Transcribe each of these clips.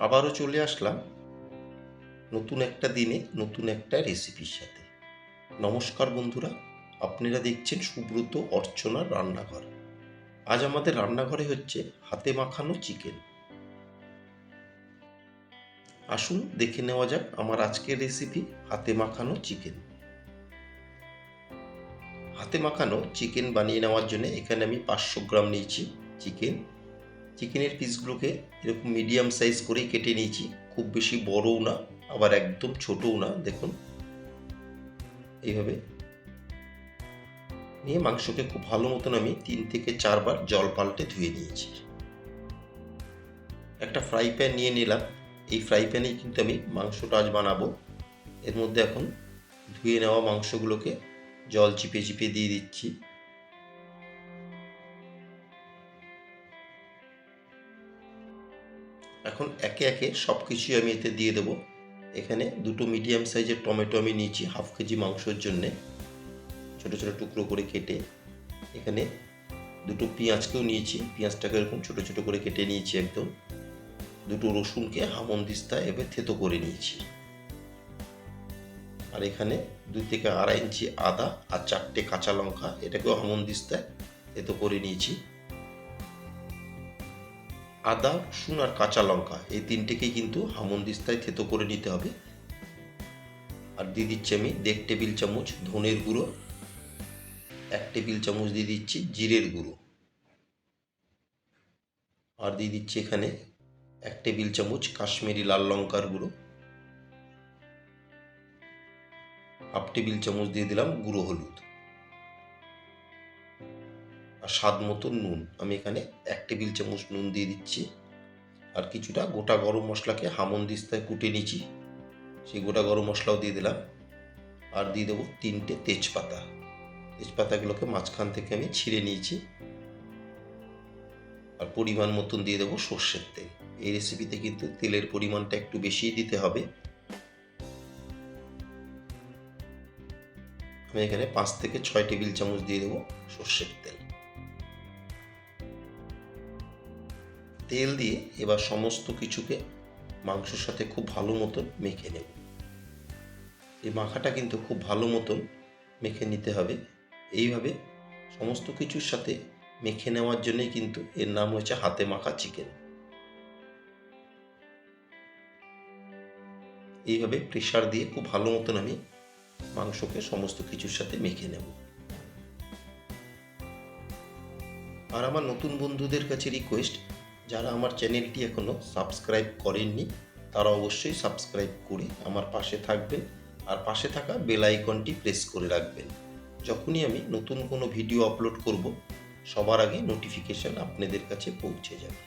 আবারও চলে আসলাম নতুন একটা দিনে, নতুন একটা রেসিপির সাথে। নমস্কার বন্ধুরা, আপনারা দেখছেন সুব্রত অর্চনার রান্নাঘর। আজ আমাদের রান্নাঘরে হচ্ছে হাতে মাখানো চিকেন আসুন দেখে নেওয়া যাক আমার আজকের রেসিপি হাতে মাখানো চিকেন হাতে মাখানো চিকেন বানিয়ে নেওয়ার জন্য এখানে আমি পাঁচশো গ্রাম নিয়েছি চিকেন চিকেনের পিসগুলোকে এরকম মিডিয়াম সাইজ করেই কেটে নিয়েছি। খুব বেশি বড়ও না, আবার একদম ছোটও না, দেখুন। এইভাবে। নিয়ে মাংসকে খুব ভালো মতন আমি তিন থেকে চারবার জল পাল্টে ধুয়ে নিয়েছি। একটা ফ্রাই প্যান নিয়ে নিলাম। এই ফ্রাই প্যানেই কিন্তু আমি মাংসটা আজ বানাবো। এর মধ্যে এখন ধুয়ে নেওয়া মাংসগুলোকে জল চিপে চিপে দিয়ে দিচ্ছি। এখন একে একে সব কিছুই আমি এতে দিয়ে দেবো। এখানে দুটো মিডিয়াম সাইজের টমেটো আমি নিয়েছি হাফ কেজি মাংসর জন্যে। ছোটো ছোটো টুকরো করে কেটে এখানে দুটো পেঁয়াজকেও নিয়েছি। পেঁয়াজটাকে এরকম ছোটো ছোটো করে কেটে নিয়েছি একদম। দুটো রসুনকে হামন দিস্তা এবার থেতো করে নিয়েছি। আর এখানে দুই থেকে আড়াই ইঞ্চি আদা আর চারটে কাঁচা লঙ্কা এটাকেও হামন দিস্তায় থেতো করে নিয়েছি। আদা, রসুন আর কাঁচা লঙ্কা। এই তিনটেকেই কিন্তু হামন্দিস্তায় থেতো করে নিতে হবে। আর দিয়ে দিচ্ছি আমি দেড় টেবিল চামচ ধনের গুঁড়ো, এক টেবিল চামচ দিয়ে দিচ্ছি জিরের গুঁড়ো। আর দিয়ে দিচ্ছি এখানে এক টেবিল চামচ কাশ্মীরি লাল লঙ্কার গুঁড়ো। হাফ টেবিল চামচ দিয়ে দিলাম গুঁড়ো হলুদ। আর স্বাদ মতো নুন। আমি এখানে এক টেবিল চামচ নুন দিয়ে দিচ্ছি। আর কিছুটা গোটা গরম মশলাকে হামন দিস্তায় কুটে নিচ্ছি সেই গোটা গরম মশলাও দিয়ে দিলাম। আর দিয়ে দেবো তিনটে তেজপাতা। তেজপাতাগুলোকে মাঝখান থেকে আমি ছিঁড়ে নিয়েছি। আর পরিমাণ মতন দিয়ে দেবো সর্ষের তেল। এই রেসিপিতে কিন্তু তেলের পরিমাণটা একটু বেশিই দিতে হবে। আমি এখানে পাঁচ থেকে ছয় টেবিল চামচ দিয়ে দেবো সর্ষের তেল। তেল দিয়ে এবার সমস্ত কিছুকে মাংসের সাথে খুব ভালো মতন মেখে নেব। এই মাখাটা কিন্তু খুব ভালো মতন মেখে নিতে হবে। এইভাবে সমস্ত কিছুর সাথে মেখে নেওয়ার জন্যই কিন্তু এর নাম হচ্ছে হাতে মাখা চিকেন। এইভাবে প্রেশার দিয়ে খুব ভালো মতন আমি মাংসকে সমস্ত কিছুর সাথে মেখে নেব। আর আমার নতুন বন্ধুদের কাছে রিকোয়েস্ট যারা আমার চ্যানেলটি এখনও সাবস্ক্রাইব করেননি, তারা অবশ্যই সাবস্ক্রাইব করে আমার পাশে থাকবেন আর পাশে থাকা বেল আইকনটি প্রেস করে রাখবেন। যখনই আমি নতুন কোনো ভিডিও আপলোড করব, সবার আগে নোটিফিকেশান আপনাদের কাছে পৌঁছে যাবে।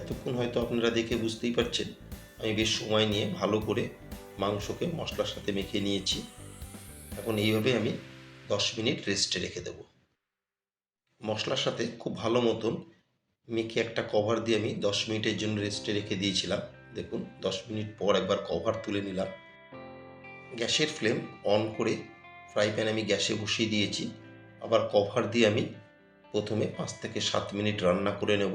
এতক্ষণ হয়তো আপনারা দেখে বুঝতেই পারছেন, আমি বেশ সময় নিয়ে ভালো করে মাংসকে মশলার সাথে মেখে নিয়েছি। এখন এইভাবে আমি দশ মিনিট রেস্টে রেখে দেব। মশলার সাথে খুব ভালো মতন মেখে একটা কভার দিয়ে আমি দশ মিনিটের জন্য রেস্টে রেখে দিয়েছিলাম। দেখুন, দশ মিনিট পর একবার কভার তুলে নিলাম। গ্যাসের ফ্লেম অন করে ফ্রাই প্যান আমি গ্যাসে বসিয়ে দিয়েছি। আবার কভার দিয়ে আমি প্রথমে পাঁচ থেকে সাত মিনিট রান্না করে নেব।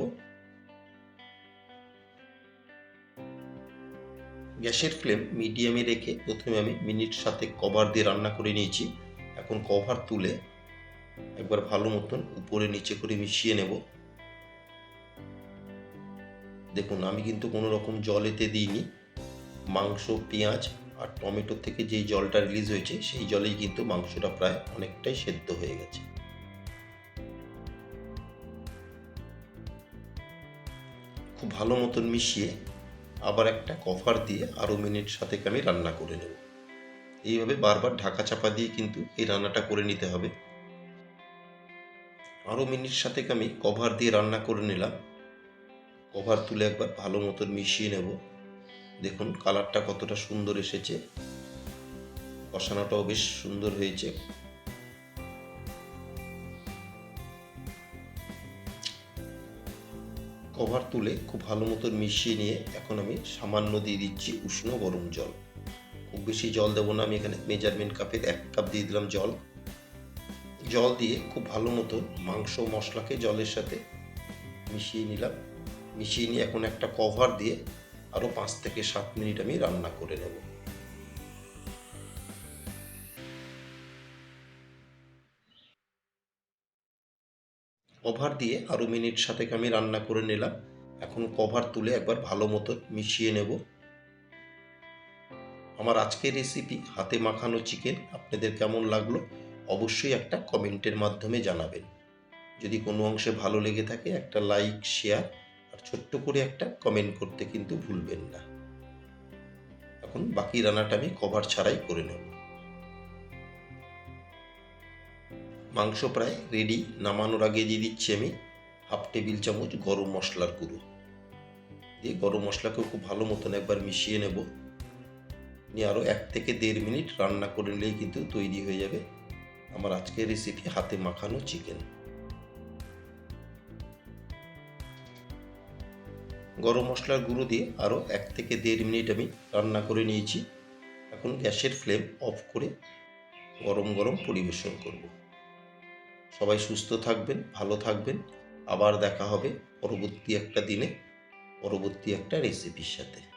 গ্যাসের ফ্লেম মিডিয়ামে রেখে প্রথমে আমি মিনিট সাথে কভার দিয়ে রান্না করে নিয়েছি। এখন কভার তুলে একবার ভালো মতন উপরে নিচে করে মিশিয়ে নেব। দেখুন, আমি কিন্তু কোনো রকম জল এতে দিইনি। মাংস, পেঁয়াজ আর টমেটো থেকে যেই জলটা রিলিজ হয়েছে, সেই জলেই কিন্তু মাংসটা প্রায় অনেকটাই সেদ্ধ হয়ে গেছে। খুব ভালো মতন মিশিয়ে আবার একটা কভার দিয়ে আরও মিনিট সাথে আমি রান্না করে নেব। এইভাবে বারবার ঢাকা চাপা দিয়ে কিন্তু এই রান্নাটা করে নিতে হবে। আরও মিনিট সাথে আমি কভার দিয়ে রান্না করে নিলাম। কভার তুলে একবার ভালো মতন মিশিয়ে নেব। দেখুন, কালারটা কতটা সুন্দর এসেছে। কষানোটাও বেশ সুন্দর হয়েছে। কভার তুলে খুব ভালো মতন মিশিয়ে নিয়ে এখন আমি সামান্য দিয়ে দিচ্ছি উষ্ণ গরম জল। খুব বেশি জল দেবো না, আমি এখানে মেজারমেন্ট কাপের এক কাপ দিয়ে দিলাম জল। জল দিয়ে খুব ভালো মতো মাংস মশলাকে জলের সাথে মিশিয়ে নিলাম। মিশিয়ে নিয়ে এখন একটা কভার দিয়ে আরও পাঁচ থেকে সাত মিনিট আমি রান্না করে নেব। কভার দিয়ে আরও মিনিট সাতেক আমি রান্না করে নিলাম। এখন কভার তুলে একবার ভালো মতো মিশিয়ে নেব। আমার আজকের রেসিপি হাতে মাখানো চিকেন আপনাদের কেমন লাগল অবশ্যই একটা কমেন্টের মাধ্যমে জানাবেন। যদি কোনো অংশে ভালো লেগে থাকে, একটা লাইক শেয়ার আর ছোট্ট করে একটা কমেন্ট করতে কিন্তু ভুলবেন না। এখন বাকি রান্নাটা আমি কভার ছাড়াই করে নেব। মাংস প্রায় রেডি নামানোর আগে দিয়ে দিচ্ছি আমি হাফ টেবিল চামচ গরম মশলার গুঁড়ো। দিয়ে গরম মশলাকেও খুব ভালো মতন একবার মিশিয়ে নেব। নিয়ে আরও এক থেকে দেড় মিনিট রান্না করে নিলেই কিন্তু তৈরি হয়ে যাবে। আমার আজকের রেসিপি হাতে মাখানো চিকেন গরম মশলার গুঁড়ো দিয়ে আরও এক থেকে দেড় মিনিট আমি রান্না করে নিয়েছি। এখন গ্যাসের ফ্লেম অফ করে গরম গরম পরিবেশন করব। সবাই সুস্থ থাকবেন, ভালো থাকবেন। আবার দেখা হবে পরবর্তী একটা দিনে, পরবর্তী একটা রেসিপির সাথে।